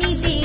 नी दे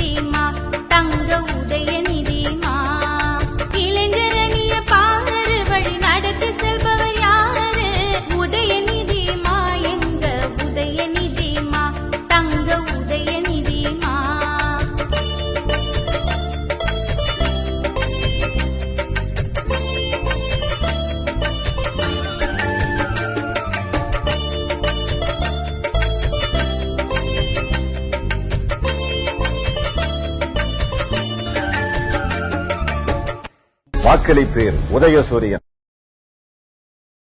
My. வாக்களிப்பீர் உதய சூரியன்